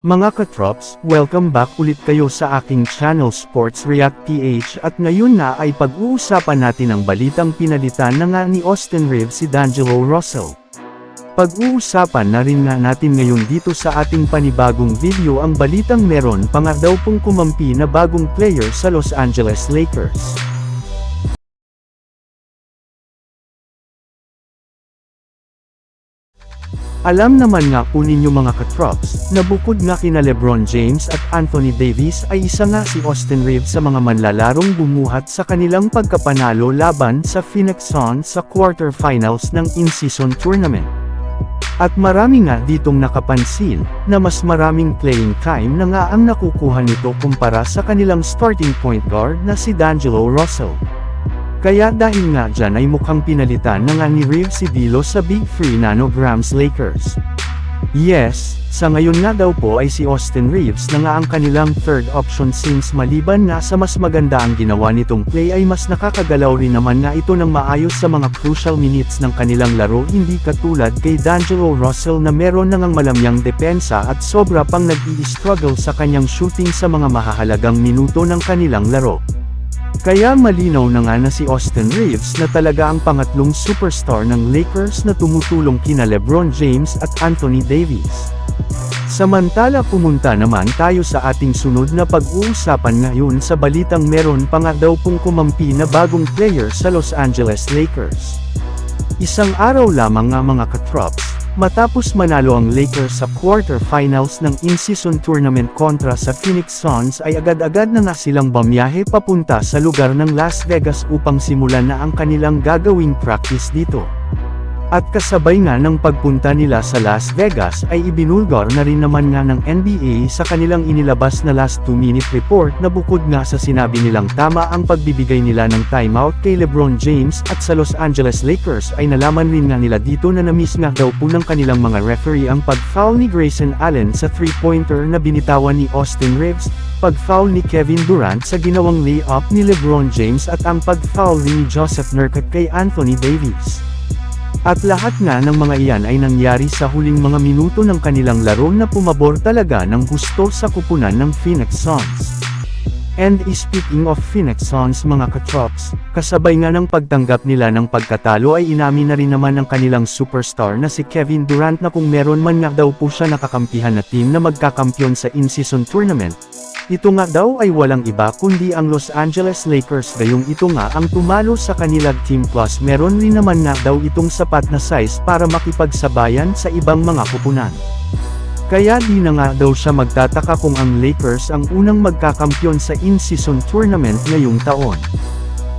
Mga katrops, welcome back ulit kayo sa aking channel Sports React PH at ngayon na ay pag-uusapan natin ang balitang pinalitan na nga ni Austin Reeves si D'Angelo Russell. Pag-uusapan na rin nga natin ngayon dito sa ating panibagong video ang balitang meron pa nga daw pong kumampi na bagong player sa Los Angeles Lakers. Alam naman nga po ninyo mga katrops, na bukod nga kina Lebron James at Anthony Davis ay isa nga si Austin Reeves sa mga manlalarong bumuhat sa kanilang pagkapanalo laban sa Phoenix Suns sa quarterfinals ng in-season tournament. At marami nga ditong nakapansin, na mas maraming playing time na nga ang nakukuha nito kumpara sa kanilang starting point guard na si D'Angelo Russell. Kaya dahil nga dyan ay mukhang pinalitan na nga ni si Dilo sa Big 3 Nanograms Lakers. Yes, sa ngayon nga daw po ay si Austin Reeves na nga ang kanilang third option since maliban na sa mas maganda ang ginawa nitong play ay mas nakakagalaw rin naman nga ito ng maayos sa mga crucial minutes ng kanilang laro hindi katulad kay D'Angelo Russell na meron na ngang malamyang depensa at sobra pang nag-i-struggle sa kanyang shooting sa mga mahahalagang minuto ng kanilang laro. Kaya malinaw na nga na si Austin Reeves na talaga ang pangatlong superstar ng Lakers na tumutulong kina Lebron James at Anthony Davis. Samantala pumunta naman tayo sa ating sunod na pag-uusapan ngayon sa balitang meron pa nga daw pong kumampi na bagong player sa Los Angeles Lakers. Isang araw lamang nga mga katrops, matapos manalo ang Lakers sa quarterfinals ng in-season tournament kontra sa Phoenix Suns ay agad-agad na nga silang bamiyahe papunta sa lugar ng Las Vegas upang simulan na ang kanilang gagawing practice dito. At kasabay nga ng pagpunta nila sa Las Vegas ay ibinulgar na rin naman nga ng NBA sa kanilang inilabas na last 2-minute report na bukod nga sa sinabi nilang tama ang pagbibigay nila ng timeout kay Lebron James at sa Los Angeles Lakers ay nalaman rin nga nila dito na namiss nga daw po ng kanilang mga referee ang pag-foul ni Grayson Allen sa 3-pointer na binitawan ni Austin Reeves, pag-foul ni Kevin Durant sa ginawang layup ni Lebron James at ang pag-foul ni Joseph Nurkic kay Anthony Davis. At lahat nga ng mga iyan ay nangyari sa huling mga minuto ng kanilang laro na pumabor talaga ng gusto sa kupunan ng Phoenix Suns. And speaking of Phoenix Suns mga katrops, kasabay nga ng pagtanggap nila ng pagkatalo ay inamin na rin naman ng kanilang superstar na si Kevin Durant na kung meron man nga daw po siya nakakampihan na team na magkakampyon sa in-season tournament, ito nga daw ay walang iba kundi ang Los Angeles Lakers gayong ito nga ang tumalo sa kanilang team plus meron rin naman nga daw itong sapat na size para makipagsabayan sa ibang mga kupunan. Kaya di na nga daw siya magtataka kung ang Lakers ang unang magkakampyon sa in-season tournament ngayong taon.